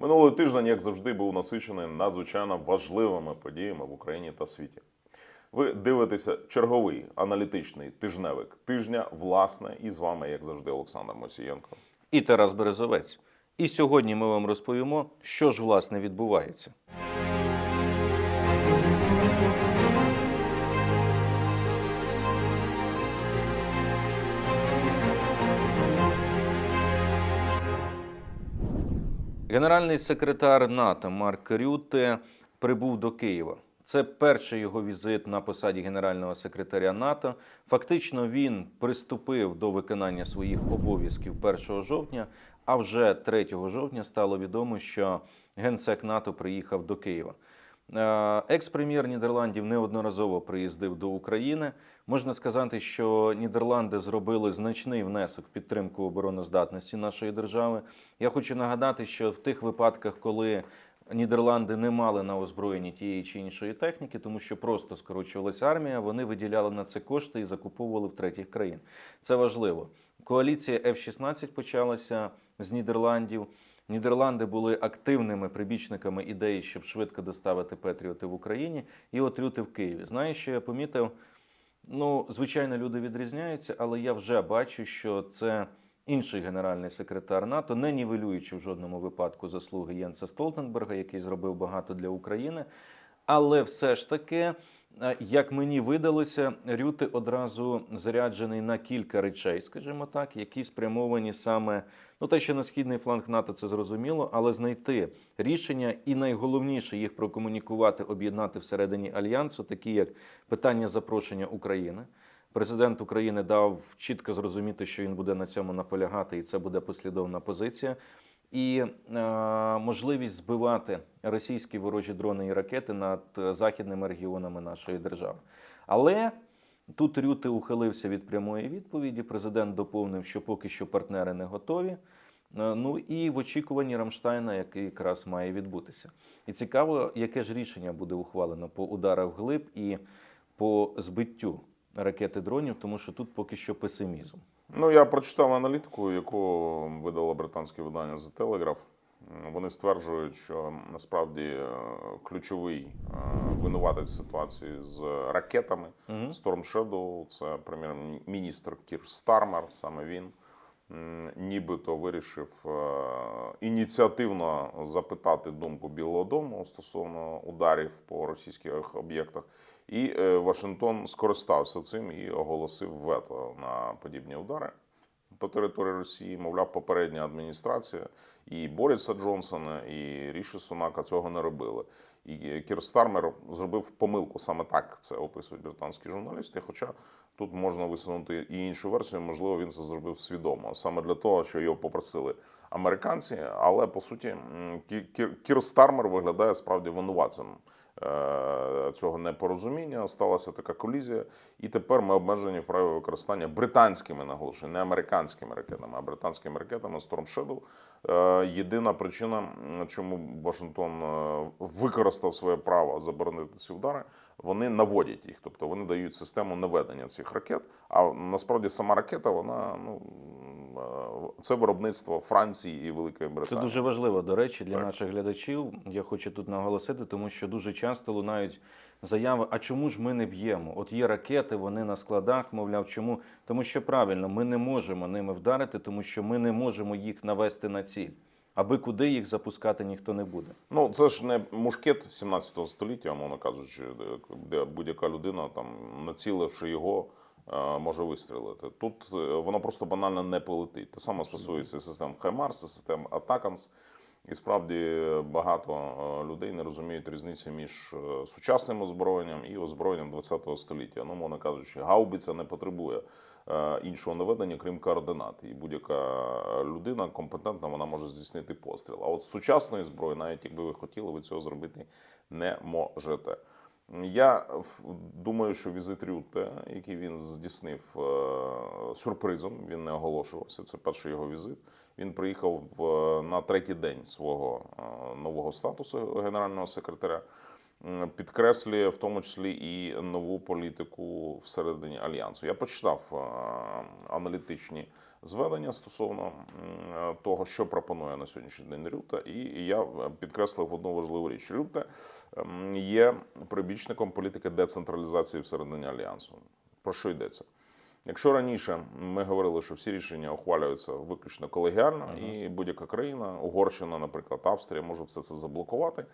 Минулий тиждень, як завжди, був насичений надзвичайно важливими подіями в Україні та світі. Ви дивитеся черговий аналітичний тижневик тижня, власне, і з вами, як завжди, Олександр Мосієнко. і Тарас Березовець. І сьогодні ми вам розповімо, що ж власне відбувається. Генеральний секретар НАТО Марк Рюте прибув до Києва. Це перший його візит на посаді генерального секретаря НАТО. Фактично він приступив до виконання своїх обов'язків 1 жовтня, а вже 3 жовтня стало відомо, що генсек НАТО приїхав до Києва. Е, Екс-прем'єр Нідерландів неодноразово приїздив до України. Можна сказати, що Нідерланди зробили значний внесок в підтримку обороноздатності нашої держави. Я хочу нагадати, що в тих випадках, коли Нідерланди не мали на озброєнні тієї чи іншої техніки, тому що просто скорочувалася армія, вони виділяли на це кошти і закуповували в третіх країн. Це важливо. Коаліція F-16 почалася з Нідерландів. Нідерланди були активними прибічниками ідеї, щоб швидко доставити Петріоти в Україні, і от в Києві. Знаєш, що я помітив? Ну, звичайно, люди відрізняються, але я вже бачу, що це інший генеральний секретар НАТО, не нівелюючи в жодному випадку заслуги Єнса Столтенберга, який зробив багато для України. Але все ж таки, як мені видалося, Рюти одразу заряджений на кілька речей, скажімо так, які спрямовані саме ну те, що на східний фланг НАТО це зрозуміло, але знайти рішення і найголовніше їх прокомунікувати, об'єднати всередині альянсу, такі як питання запрошення України. Президент України дав чітко зрозуміти, що він буде на цьому наполягати, і це буде послідовна позиція. І е, можливість збивати російські ворожі дрони і ракети над е, західними регіонами нашої держави. Але тут Рюти ухилився від прямої відповіді. Президент доповнив, що поки що партнери не готові. Е, Ну і в очікуванні Рамштайна, який якраз має відбутися. І цікаво, яке ж рішення буде ухвалено по ударах вглиб і по збиттю ракети дронів, тому що тут поки що песимізм. Ну, я прочитав аналітику, яку видало британське видання The Telegraph. Вони стверджують, що насправді е, ключовий е, винуватець ситуації з ракетами Мгм. Storm Shadow, це прем'єр-міністр Кір Стармер, саме він. Нібито вирішив е, ініціативно запитати думку Білого Дому стосовно ударів по російських об'єктах, і е, Вашингтон скористався цим і оголосив вето на подібні удари по території Росії. Мовляв, попередня адміністрація і Боріса Джонсона, і Ріші Сунака цього не робили. І Кір Стармер зробив помилку саме так. Це описують британські журналісти. Хоча тут можна висунути і іншу версію, можливо, він це зробив свідомо, саме для того, що його попросили американці. Але по суті, Кір, Стармер виглядає справді винуватцем е, цього непорозуміння. Сталася така колізія, і тепер ми обмежені в праві використання британськими наголошую, не американськими ракетами, а британськими ракетами Storm Shadow. Е, Єдина причина, чому Вашингтон е, використав своє право заборонити ці удари, вони наводять їх, тобто вони дають систему наведення цих ракет. А насправді сама ракета, вона ну е, це виробництво Франції і Великої Це дуже важливо, до речі, для Так. наших глядачів. Я хочу тут наголосити, тому що дуже часто лунають заяви: а чому ж ми не б'ємо? От є ракети, вони на складах, мовляв, чому? Тому що правильно, ми не можемо ними вдарити, тому що ми не можемо їх навести на ціль. Аби куди їх запускати ніхто не буде. Ну, це ж не мушкет 17 століття, мовно кажучи, де- будь-яка людина, там, націливши його, е, може вистрілити. Тут е, воно просто банально не полетить. Те саме стосується систем Хаймарс, систем Атакамс. І справді багато е, людей не розуміють різниці між сучасним озброєнням і озброєнням 20 століття. Ну, мовно кажучи, гаубиця не потребує іншого наведення, крім координат. І будь-яка людина компетентна, вона може здійснити постріл. А от з сучасної зброї, навіть якби ви хотіли, ви цього зробити не можете. Я думаю, що візит Рютте, який він здійснив е, сюрпризом, він не оголошувався. Це перший його візит. Він приїхав на третій день свого е, нового статусу генерального секретаря. Підкреслює в тому числі і нову політику всередині альянсу. Я почитав е, аналітичні зведення стосовно того, що пропонує на сьогоднішній день Рюта. І я е, підкреслив одну важливу річ. Рюта ем, є прибічником політики децентралізації всередині альянсу. Про що йдеться? Якщо раніше ми говорили, що всі рішення ухвалюються виключно колегіально, і будь-яка країна, Угорщина, наприклад, Австрія, може все це заблокувати.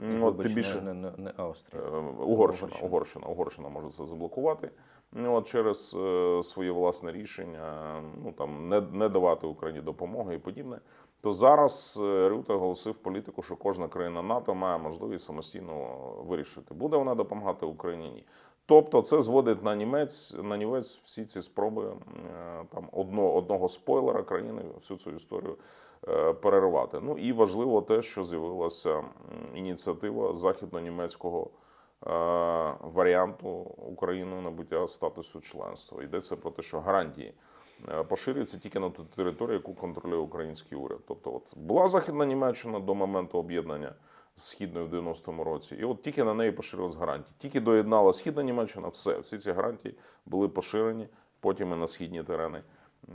М, От, тим більше не, не, не Австрія. Е, Угорщина, Угорщина, Угорщина може це заблокувати. Ну, от через е, своє власне рішення, ну там не, не давати Україні допомоги і подібне. То зараз е, Рюта оголосив політику, що кожна країна НАТО має можливість самостійно вирішити, буде вона допомагати Україні ні. Тобто, це зводить на німець на нівець всі ці спроби е, там одно, одного спойлера країни всю цю історію е, переривати. Ну і важливо те, що з'явилася ініціатива західно-німецького е, варіанту Україною набуття статусу членства. Йдеться про те, що гарантії поширюються тільки на ту територію, яку контролює український уряд. Тобто, от була західна Німеччина до моменту об'єднання з східною в 90-му році, і от тільки на неї поширились гарантії. Тільки доєднала східна Німеччина, все, всі ці гарантії були поширені потім і на східні терени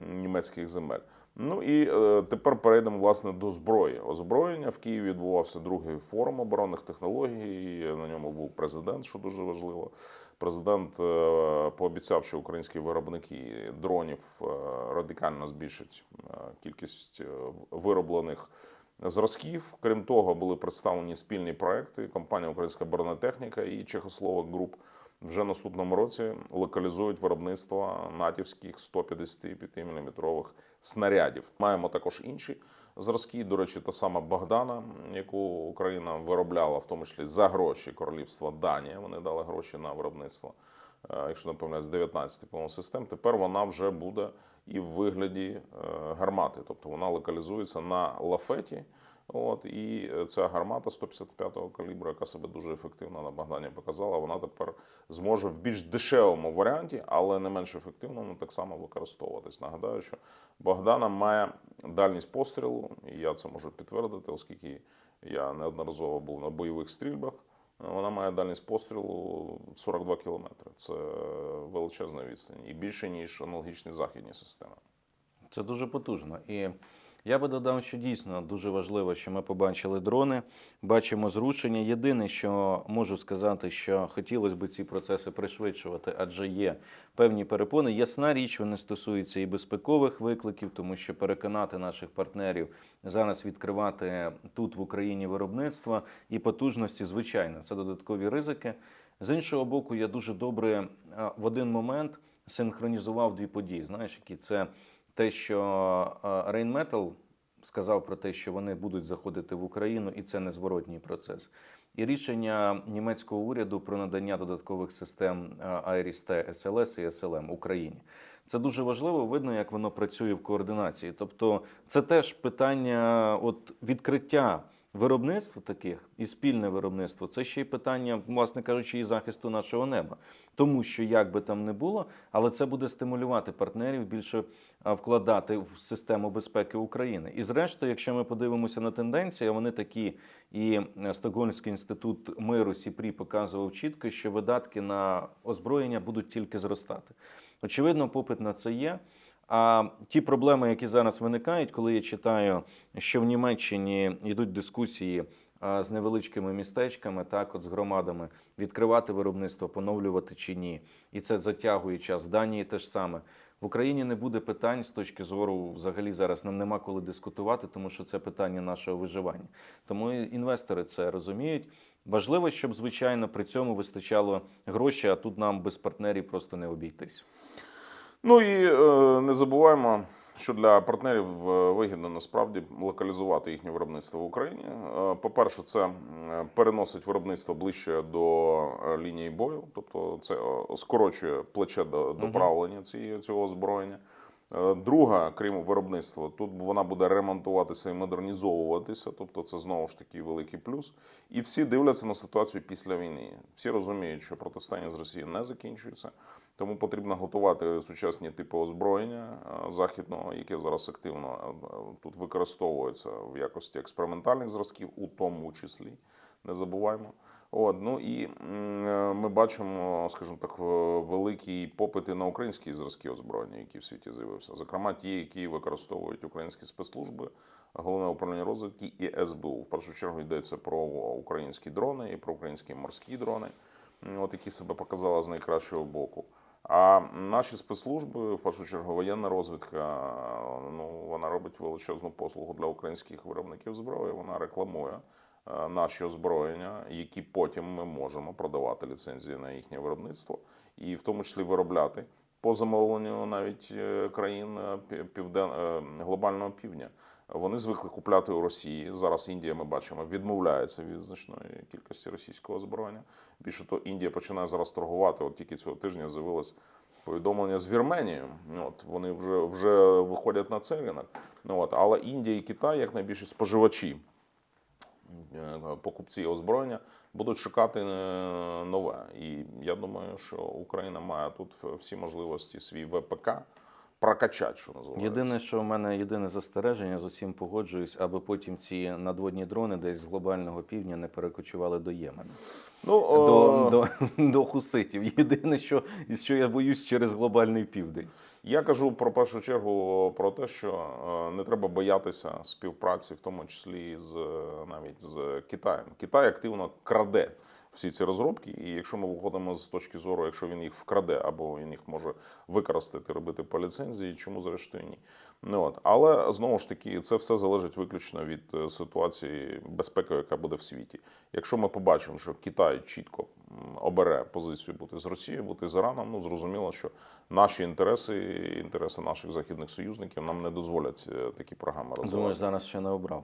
німецьких земель. Ну і е, тепер перейдемо власне до зброї. Озброєння в Києві відбувався другий форум оборонних технологій. і На ньому був президент, що дуже важливо. Президент е, пообіцяв, що українські виробники дронів е, радикально збільшать е, кількість е, вироблених зразків. Крім того, були представлені спільні проекти. Компанія Українська бронетехніка і Чехословак Груп вже наступному році локалізують виробництво натівських 155 мм снарядів. Маємо також інші зразки. До речі, та сама Богдана, яку Україна виробляла, в тому числі за гроші королівства Данія. Вони дали гроші на виробництво. Е, Якщо не помиляюсь, 19 по систем. Тепер вона вже буде і в вигляді е, гармати, тобто вона локалізується на лафеті. От і ця гармата 155-го калібру, яка себе дуже ефективно на Богдані показала, вона тепер зможе в більш дешевому варіанті, але не менш ефективному, так само використовуватись. Нагадаю, що Богдана має дальність пострілу, і я це можу підтвердити, оскільки я неодноразово був на бойових стрільбах. Вона має дальність пострілу 42 кілометри. Це величезна відстань і більше ніж аналогічні західні системи. Це дуже потужно. І я би додав, що дійсно дуже важливо, що ми побачили дрони, бачимо зрушення. Єдине, що можу сказати, що хотілося б ці процеси пришвидшувати, адже є певні перепони. Ясна річ, вони стосуються і безпекових викликів, тому що переконати наших партнерів зараз відкривати тут в Україні виробництво і потужності, звичайно, це додаткові ризики. З іншого боку, я дуже добре в один момент синхронізував дві події. Знаєш, які це те, що Рейнметал сказав про те, що вони будуть заходити в Україну, і це незворотній процес. І рішення німецького уряду про надання додаткових систем АРІСТ, СЛС і СЛМ Україні. Це дуже важливо. Видно, як воно працює в координації. Тобто, це теж питання от відкриття виробництв таких і спільне виробництво. Це ще й питання, власне кажучи, і захисту нашого неба, тому що як би там не було, але це буде стимулювати партнерів більше вкладати в систему безпеки України. І зрештою, якщо ми подивимося на тенденції, вони такі, і е, Стокгольмський інститут миру Сіпрі показував чітко, що видатки на озброєння будуть тільки зростати. Очевидно, попит на це є. А ті проблеми, які зараз виникають, коли я читаю, що в Німеччині йдуть дискусії з невеличкими містечками, так от з громадами, відкривати виробництво, поновлювати чи ні, і це затягує час. В Данії теж саме. В Україні не буде питань з точки зору, взагалі зараз нам нема коли дискутувати, тому що це питання нашого виживання. Тому інвестори це розуміють. Важливо, щоб звичайно при цьому вистачало грошей, а тут нам без партнерів просто не обійтись. Ну і е, не забуваємо, що для партнерів е, вигідно насправді локалізувати їхнє виробництво в Україні. Е, По-перше, це переносить виробництво ближче до лінії бою, тобто це скорочує плече до доправлення цієї цього озброєння. Е, Друга, крім виробництва, тут вона буде ремонтуватися і модернізовуватися, тобто це знову ж таки великий плюс. І всі дивляться на ситуацію після війни. Всі розуміють, що протистояння з Росією не закінчується, тому потрібно готувати сучасні типи озброєння е, західного, яке зараз активно е, тут використовується в якості експериментальних зразків, у тому числі. Не забуваємо. От, ну і е, ми бачимо, скажімо так, в- великий попит і на українські зразки озброєння, які в світі з'явився. Зокрема, ті, які використовують українські спецслужби, головне управління розвідки і СБУ. В першу чергу йдеться про українські дрони і про українські морські дрони, от які себе показали з найкращого боку. А наші спецслужби, в першу чергу, воєнна розвідка, ну вона робить величезну послугу для українських виробників зброї. Вона рекламує наші озброєння, які потім ми можемо продавати ліцензії на їхнє виробництво, і в тому числі виробляти по замовленню навіть е, країн е, півден е, глобального півдня. Вони звикли купляти у Росії. Зараз Індія, ми бачимо, відмовляється від значної кількості російського озброєння. Більше того, Індія починає зараз торгувати. От тільки цього тижня з'явилось повідомлення з Вірменією. От вони вже вже виходять на цей ринок. Ну от але Індія і Китай, як найбільші споживачі е, покупці озброєння, будуть шукати е, нове. І я думаю, що Україна має тут всі можливості свій ВПК прокачати, що називається. Єдине, що в мене єдине застереження, з усім погоджуюсь, аби потім ці надводні дрони десь з глобального півдня не перекочували до Ємену. ну, До, о, до, до хуситів. Єдине, що, що я боюсь через глобальний південь. Я кажу про першу чергу про те, що е, не треба боятися співпраці, в тому числі з е, навіть з Китаєм. Китай активно краде всі ці розробки, і якщо ми виходимо з точки зору, якщо він їх вкраде або він їх може використати, робити по ліцензії, чому зрештою ні. Ну от але знову ж таки, це все залежить виключно від е, ситуації безпеки, яка буде в світі. Якщо ми побачимо, що Китай чітко обере позицію бути з Росією, бути з Іраном, ну зрозуміло, що наші інтереси, інтереси наших західних союзників нам не дозволять е, такі програми розвивати. Думаю, зараз ще не обрав.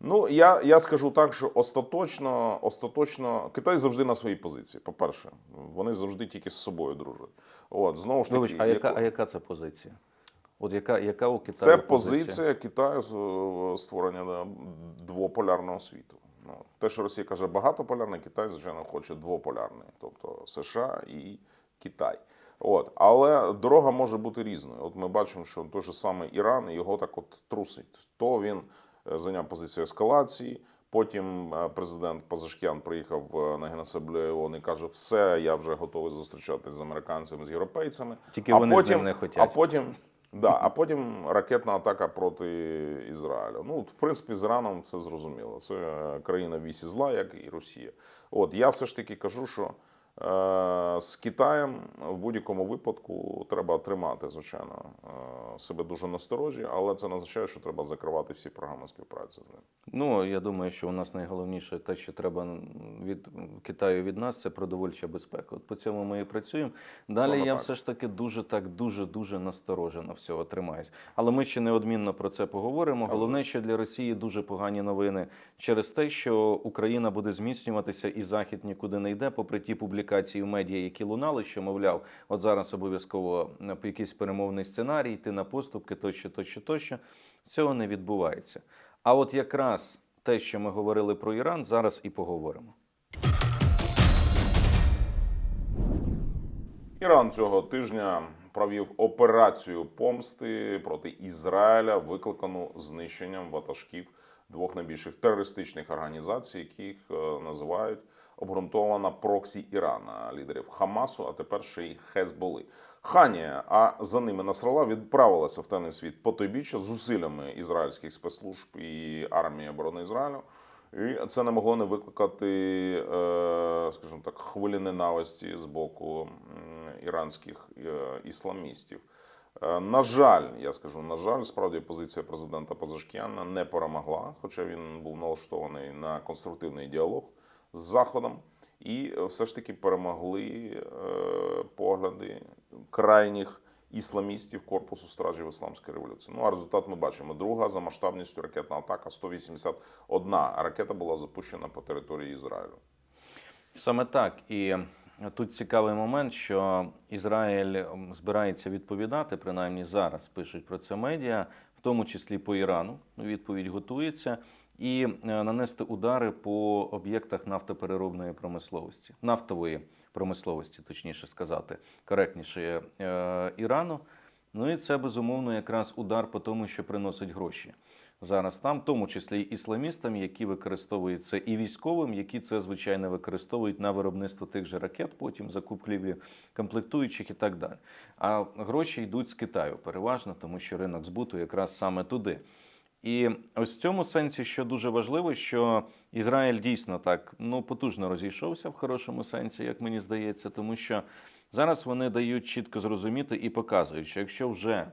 Ну я, я скажу так, що остаточно, остаточно Китай завжди на своїй позиції. По-перше, вони завжди тільки з собою дружать. От знову ж таки, Вибач, а яка, а яка це позиція? От яка, яка у Китаю це позиція Китаю з е, створення да, двополярного світу. Ну, те, що Росія каже багатополярний, Китай, звичайно, хоче двополярний, тобто США і Китай. От, але дорога може бути різною. От ми бачимо, що той же самий Іран його так от трусить. То він зайняв позицію ескалації. Потім е, президент Пазашкян приїхав е, на генасаблею ООН і каже: все, я вже готовий зустрічатися з американцями, з європейцями. Тільки а вони з ним не А потім, да, а потім ракетна атака проти Ізраїлю. Ну, в принципі, з Іраном все зрозуміло. Це е, країна вісі зла, як і Росія. От я все ж таки кажу, що е, з Китаєм в будь-якому випадку треба тримати, звичайно, е, себе дуже насторожі, але це не означає, що треба закривати всі програми співпраці з ним. Ну, я думаю, що у нас найголовніше те, що треба від Китаю від нас, це продовольча безпека. От по цьому ми і працюємо. Далі Саме я так. все ж таки дуже так, дуже дуже насторожено всього тримаюсь. Але ми ще неодмінно про це поговоримо. А Головне, що для Росії дуже погані новини через те, що Україна буде зміцнюватися і Захід нікуди не йде, попри ті публікації в медіа, які лунали, що мовляв, от зараз обов'язково е, якийсь перемовний сценарій, йти на поступки, тощо, тощо, тощо. Цього не відбувається. А от якраз те, що ми говорили про Іран, зараз і поговоримо. Іран цього тижня провів операцію помсти проти Ізраїля, викликану знищенням ватажків двох найбільших терористичних організацій, яких е, називають обґрунтована проксі Ірана, лідерів Хамасу, а тепер ще й Хезболи. Ханія, а за ними Насрала відправилася в темний світ потойбіччя зусиллями ізраїльських спецслужб і армії оборони Ізраїлю. І це не могло не викликати, е, скажімо так, хвилі ненависті з боку іранських е, ісламістів. Е, На жаль, я скажу, на жаль, справді позиція президента Пазашкіяна не перемогла, хоча він був налаштований на конструктивний діалог з Заходом. І е, все ж таки перемогли е, погляди крайніх ісламістів корпусу стражів ісламської революції. Ну а результат ми бачимо. Друга за масштабністю ракетна атака 181 ракета була запущена по території Ізраїлю. Саме так. І тут цікавий момент, що Ізраїль збирається відповідати, принаймні зараз пишуть про це медіа, в тому числі по Ірану. Відповідь готується. І е, нанести удари по об'єктах нафтопереробної промисловості, нафтової промисловості, точніше сказати, коректніше е, Ірану. Ну і це безумовно якраз удар по тому, що приносить гроші. зараз там, в тому числі ісламістам, які використовують це і військовим, які це звичайно використовують на виробництво тих же ракет, потім закупівлі комплектуючих і так далі. А гроші йдуть з Китаю переважно, тому що ринок збуту якраз саме туди. І ось в цьому сенсі, що дуже важливо, що Ізраїль дійсно так ну потужно розійшовся в хорошому сенсі, як мені здається, тому що зараз вони дають чітко зрозуміти і показують, що якщо вже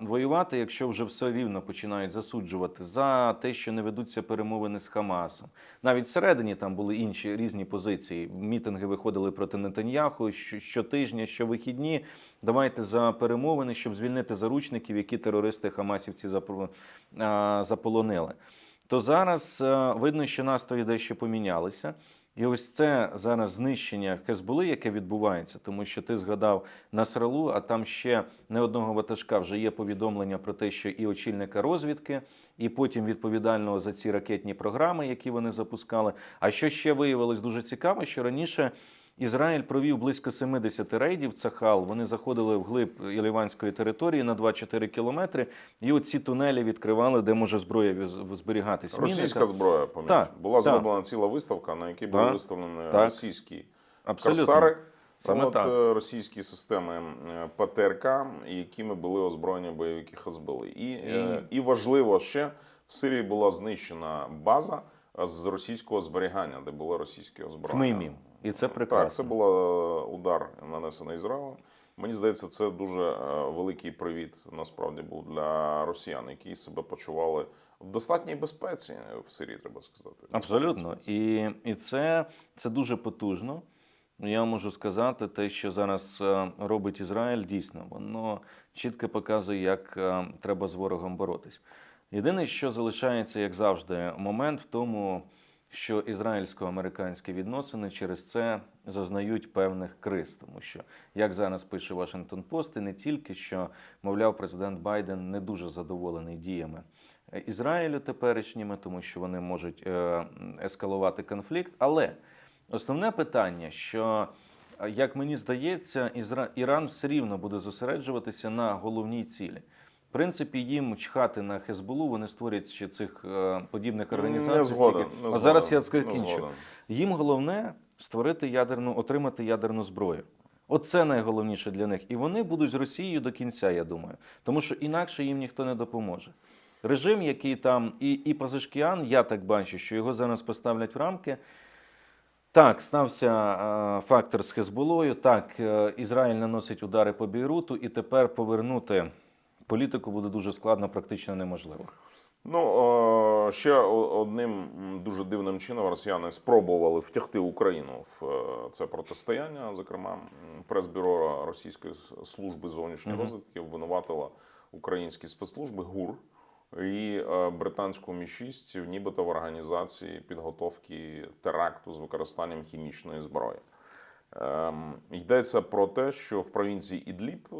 воювати, якщо вже все рівно починають засуджувати за те, що не ведуться перемовини з Хамасом, навіть всередині там були інші різні позиції. Мітинги виходили проти Нетаньяху що- щотижня, щовихідні. Давайте за перемовини, щоб звільнити заручників, які терористи Хамасівці заполонили. То зараз е, видно, що настрої дещо помінялися. І ось це зараз знищення Хезболи, яке відбувається, тому що ти згадав Насралу, а там ще не одного ватажка вже є повідомлення про те, що і очільника розвідки, і потім відповідального за ці ракетні програми, які вони запускали. А що ще виявилось дуже цікаво, що раніше Ізраїль провів близько 70 рейдів Цахал. Вони заходили вглиб Іліванської території на 2-4 кілометри, і оці тунелі відкривали, де може зброя віз- зберігатись. Міни Російська зброя, поміж. Так, Була так. зроблена ціла виставка, на якій були виставлені так. російські Абсолютно. корсари. Саме От, так. е, російські системи ПТРК, якими були озброєні бойовики Хезболи. І, е, і важливо ще в Сирії була знищена база з російського зберігання, де було російське озброєння. Кмеймім. І це прекрасно. Так, це був е, удар нанесений Ізраїлем. Мені здається, це дуже е, великий привіт насправді був для росіян, які себе почували в достатній безпеці в Сирії, треба сказати. Абсолютно. І, і це, це дуже потужно. Я можу сказати, те, що зараз е, робить Ізраїль, дійсно, воно чітко показує, як треба з ворогом боротись. Єдине, що залишається, як завжди, момент в тому, що ізраїльсько-американські відносини через це зазнають певних криз, тому що, як зараз пише Вашингтон Пост, і не тільки що, мовляв, президент Байден не дуже задоволений діями Ізраїлю теперішніми, тому що вони можуть е, ескалувати конфлікт. Але основне питання, що як мені здається. Іран все рівно буде зосереджуватися на головній цілі. В принципі, їм чхати на Хезболу, вони створять ще цих е, подібних організацій. Не згоден. не А зараз я згоден, закінчу. Їм головне створити ядерну, отримати ядерну зброю. Оце найголовніше для них. І вони будуть з Росією до кінця, я думаю. Тому що інакше їм ніхто не допоможе. Режим, який там, і, і Пазишкіан, я так бачу, що його зараз поставлять в рамки. Так, стався е, фактор з Хезболою. Так, е, Ізраїль наносить удари по Бейруту, і тепер повернути політику буде дуже складно, практично неможливо. Ну е, ще одним дуже дивним чином росіяни спробували втягти Україну в е, це протистояння. Зокрема, прес-бюро Російської служби зовнішньої Мгм. розвідки обвинуватило українські спецслужби ГУР і е, британську Мі 6 нібито в організації підготовки теракту з використанням хімічної зброї. Ем, Йдеться про те, що в провінції Ідліб е,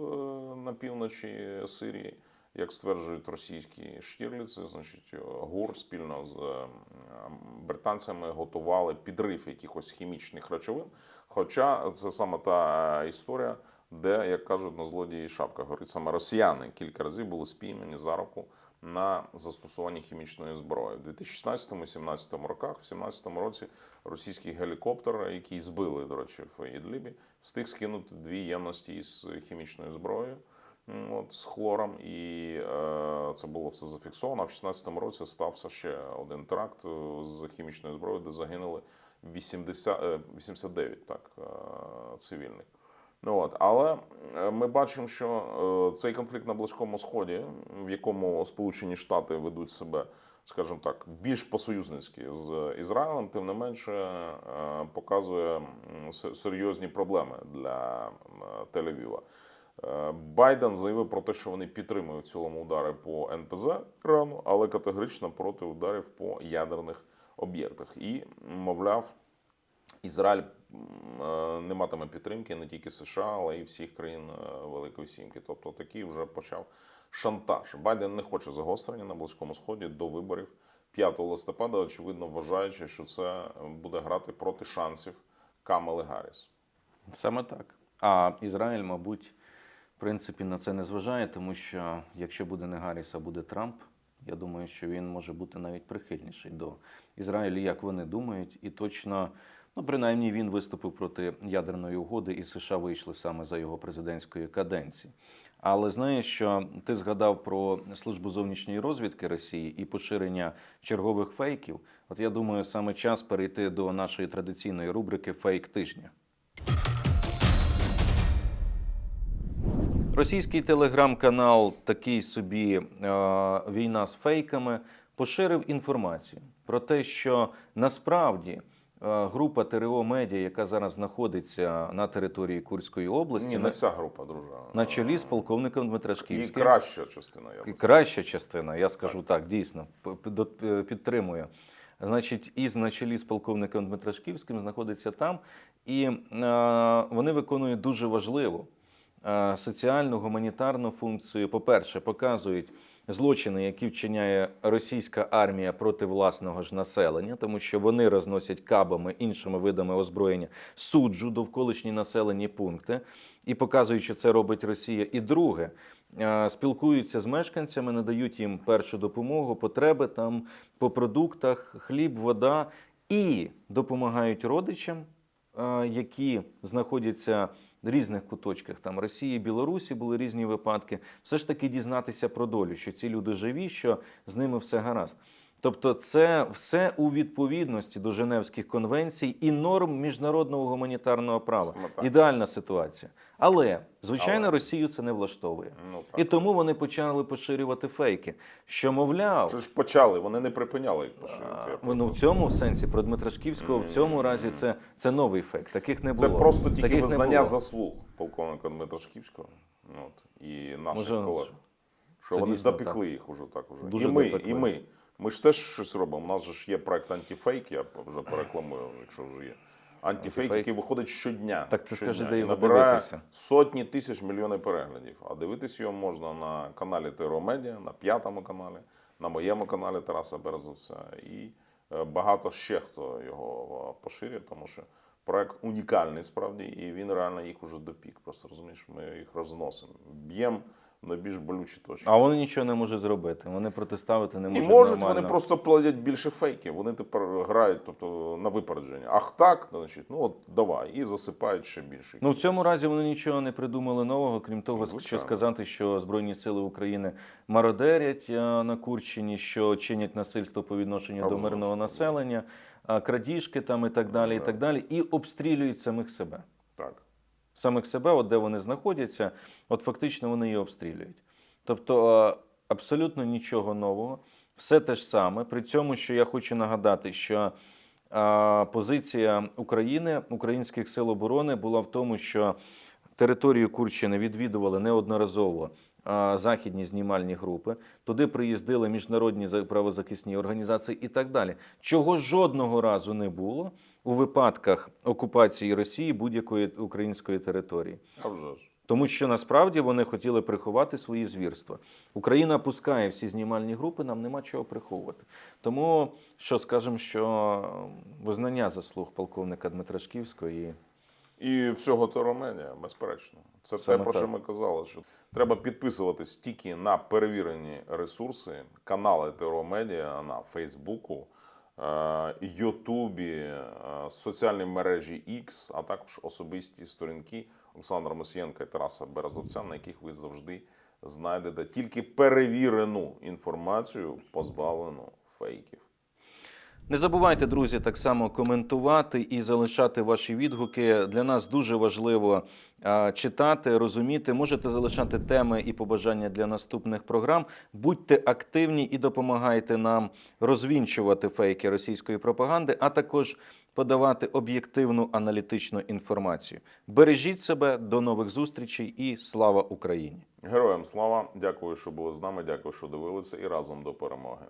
на півночі Сирії, як стверджують російські штірліці, значить е, ГУР спільно з е, британцями готували підрив якихось хімічних речовин. Хоча це саме та історія, де, як кажуть, на злодії шапка горить. Саме росіяни кілька разів були спіймані за руку на застосуванні хімічної зброї. В 2016-2017 роках, в 2017 році, російський гелікоптер, який збили, до речі, в Ідлібі, встиг скинути дві ємності із хімічною зброєю. От, з хлором, і е, це було все зафіксовано. А в 2016 році стався ще один теракт е, з хімічною зброєю, де загинули 80, е, 89 так, е, цивільних. Ну, от. Але е, ми бачимо, що е, цей конфлікт на Близькому Сході, в якому Сполучені Штати ведуть себе, скажімо так, більш посоюзницьки з Ізраїлем, тим не менше е, показує серйозні проблеми для Тель-Авіва. Байден заявив про те, що вони підтримують в цілому удари по НПЗ Ірану, але категорично проти ударів по ядерних об'єктах. І, мовляв, Ізраїль не матиме підтримки не тільки США, але й всіх країн е, Великої Сімки. Тобто такий вже почав шантаж. Байден не хоче загострення на Близькому Сході до виборів 5 листопада, очевидно, вважаючи, що це буде грати проти шансів Камели Гарріс. Саме так. А Ізраїль, мабуть, в принципі, на це не зважає, тому що якщо буде не Гарріс, а буде Трамп, Я думаю, що він може бути навіть прихильніший до Ізраїлю, як вони думають, і точно, ну принаймні, він виступив проти ядерної угоди, і США вийшли саме за його президентської каденції. Але знаєш, що ти згадав про службу зовнішньої розвідки Росії і поширення чергових фейків. От я думаю, саме час перейти до нашої традиційної рубрики Фейк тижня. Російський телеграм-канал такий собі е, війна з фейками поширив інформацію про те, що насправді група ТРО Медіа, яка зараз знаходиться на території Курської області, Ні, на, не вся група, друже. на чолі з полковником І Дмитрашківським, краща частина, я і краща частина, я скажу так, дійсно п- до- е, підтримую. Значить, із на чолі з полковником Дмитрашківським знаходиться там, і е, вони виконують дуже важливу е, соціальну гуманітарну функцію. По-перше, показують злочини, які вчиняє російська армія проти власного ж населення, тому що вони розносять кабами іншими видами озброєння суджу довколишні населені пункти і показують, що це робить Росія. І друге, е, спілкуються з мешканцями, надають їм першу допомогу, потреби там по продуктах, хліб, вода і допомагають родичам, е, які знаходяться різних куточках там Росії, Білорусі були різні випадки. Все ж таки дізнатися про долю, що ці люди живі, що з ними все гаразд. Тобто, це все у відповідності до Женевських конвенцій і норм міжнародного гуманітарного права. Ідеальна ситуація. Але звичайно, Але. Росію це не влаштовує. Ну, І тому вони почали поширювати фейки, що мовляв, Що ж почали, вони не припиняли їх поширювати. а, ну, в цьому сенсі про Дмитрашківського в цьому разі це, це новий фейк. Таких не було. Це просто тільки Таких визнання заслуг полковника Дмитра Шківського ну, от, і наших Може, колег. Що вони дійсно допекли їх уже так уже. Дуже і ми, і ми. Ми ж теж щось робимо. У нас же ж є проект антифейк, я вже порекламую, якщо вже є. Антифейк, Антифейк. який виходить щодня. Так ти щодня, скажи, де його набирає дивитися? сотні тисяч мільйони переглядів. А дивитись його можна на каналі Медіа, на п'ятому каналі, на моєму каналі Тараса Березовця. І е, багато ще хто його е, поширює, тому що проект унікальний справді, і він реально їх уже допік. Просто розумієш, ми їх розносимо. Б'ємо на більш болючі точки. А вони нічого не можуть зробити. Вони протиставити не І можуть. можуть нормально. вони просто платять більше фейків. Вони тепер грають, тобто на випередження. Ах так, значить, ну от давай, і засипають ще більше. Ну в цьому разі вони нічого не придумали нового, крім того, що сказати, що Збройні сили України мародерять е, на Курщині, що чинять насильство по відношенню А до мирного ж. населення, а, крадіжки там і так далі, і так далі, і обстрілюють самих себе. Так. Самих себе, от де вони знаходяться, от фактично вони і обстрілюють. Тобто е, абсолютно нічого нового, все те ж саме. При цьому, що я хочу нагадати, що е, позиція України, українських сил оборони була в тому, що територію Курщини відвідували неодноразово. е, Західні знімальні групи туди приїздили міжнародні правозахисні організації і так далі. Чого жодного разу не було у випадках окупації Росії будь-якої української території. А вже ж. Тому що насправді вони хотіли приховати свої звірства. Україна пускає всі знімальні групи, нам нема чого приховувати. Тому що скажемо, що визнання заслуг полковника Дмитра Шківського і І всього теромедіа, безперечно. Це Саме те, про що ми казали, що треба підписуватись тільки на перевірені ресурси, канали Теромедіа на Фейсбуку, Ютубі, соціальні соціальній мережі X, а також особисті сторінки Олександра Мосієнка і Тараса Березовця, на яких ви завжди знайдете тільки перевірену інформацію, позбавлену фейків. Не забувайте, друзі, так само коментувати і залишати ваші відгуки. Для нас дуже важливо читати, розуміти. Можете залишати теми і побажання для наступних програм. Будьте активні і допомагайте нам розвінчувати фейки російської пропаганди, а також подавати об'єктивну аналітичну інформацію. Бережіть себе, до нових зустрічей і слава Україні! Героям слава! Дякую, що були з нами. Дякую, що дивилися, і разом до перемоги.